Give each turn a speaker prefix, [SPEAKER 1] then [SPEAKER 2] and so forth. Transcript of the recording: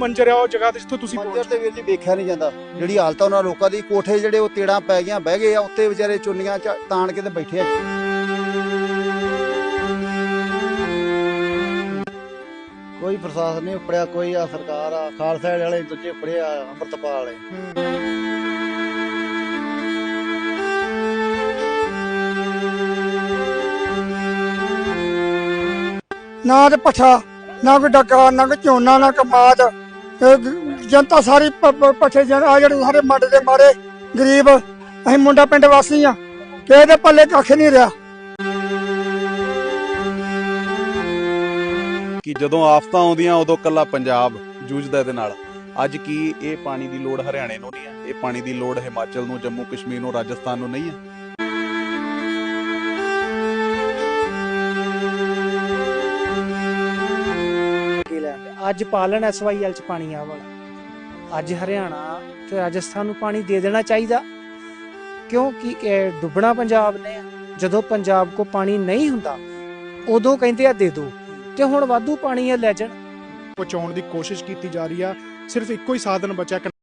[SPEAKER 1] ਮੰਜ਼ਰ ਆ ਉਹ ਜਗ੍ਹਾ ਤੇ ਜਿੱਥੇ ਤੁਸੀਂ
[SPEAKER 2] ਤੇ ਵੀਰ ਜੀ ਵੇਖਿਆ ਨਹੀਂ ਜਾਂਦਾ। ਜਿਹੜੀ ਹਾਲਤ ਆ ਉਹਨਾਂ ਲੋਕਾਂ ਦੀ ਕੋਠੇ ਜਿਹੜੇ ਉਹ ਤੇੜਾਂ ਪੈ ਗਈਆਂ ਬਹਿ ਗਏ ਆ ਉੱਤੇ ਵਿਚਾਰੇ ਚੁੰਨੀਆਂ ਚ ਤਾਣ ਕੇ ਤੇ ਬੈਠੇ ਆ। ਕੋਈ ਪ੍ਰਸ਼ਾਸਨ ਨਹੀਂ ਉਪੜਿਆ ਕੋਈ ਆ ਸਰਕਾਰ ਆ ਖਾਲਸਾ ਵਾਲੇ ਦੂਜੇ ਉਪੜੇ ਆ ਅੰਮ੍ਰਿਤਪਾਲ ਵਾਲੇ।
[SPEAKER 3] ਨਾ ਤੇ ਪੱਠਾ ਨਾ ਕੋਈ ਡੱਕਾ ਨਾ ਕੋਈ ਝੋਨਾ ਨਾ ਕਮਾਦ ਤੇ ਜਨਤਾ ਸਾਰੀ ਪ- ਪ- ਪੱਠੇ ਜਨ ਆ ਜਿਹੜੇ ਸਾਰੇ ਮੱਡ ਦੇ ਮਾਰੇ ਗਰੀਬ, ਅਸੀਂ ਮੁੰਡਾ ਪਿੰਡ ਵਾਸੀ ਆ ਕਿਸੇ ਦੇ ਪੱਲੇ ਕੱਖ ਨਹੀਂ ਰਿਹਾ।
[SPEAKER 4] ਕਿ ਜਦੋਂ ਆਫਤਾਂ ਆਉਂਦੀਆਂ, ਉਦੋਂ ਕੱਲਾ ਪੰਜਾਬ ਜੂਝਦਾ ਇਹਦੇ ਨਾਲ। ਅੱਜ ਕੀ ਇਹ ਪਾਣੀ ਦੀ ਲੋੜ ਹਰਿਆਣੇ ਨੂੰ ਨਹੀਂ ਹੈ? ਇਹ ਪਾਣੀ ਦੀ ਲੋੜ ਹਿਮਾਚਲ ਨੂੰ ਜੰਮੂ ਕਸ਼ਮੀਰ ਨੂੰ, ਰਾਜਸਥਾਨ ਨੂੰ ਨਹੀਂ ਹੈ?
[SPEAKER 5] ਅੱਜ ਪਾਲਣ ਐਸਵਾਈਐਲ ਚ ਪਾਣੀ ਆ ਵਾਲਾ। ਅੱਜ ਹਰਿਆਣਾ ਤੇ ਰਾਜਸਥਾਨ ਨੂੰ ਪਾਣੀ ਦੇ ਦੇਣਾ ਚਾਹੀਦਾ। ਕਿਉਂਕਿ ਇਹ ਡੁੱਬਣਾ ਪੰਜਾਬ ਨੇ, ਜਦੋਂ ਪੰਜਾਬ ਕੋ ਪਾਣੀ ਨਹੀਂ ਹੁੰਦਾ, ਉਦੋਂ ਕਹਿੰਦੇ ਆ ਦੇ ਦੋ। ਤੇ ਹੁਣ ਵਾਧੂ ਪਾਣੀ ਆ ਲੈ ਜਾਣ।
[SPEAKER 1] ਪਹੁੰਚਾਉਣ ਦੀ ਕੋਸ਼ਿਸ਼ ਕੀਤੀ ਜਾ ਰਹੀ ਆ, ਸਿਰਫ ਇੱਕੋ ਹੀ ਸਾਧਨ ਬਚਿਆ।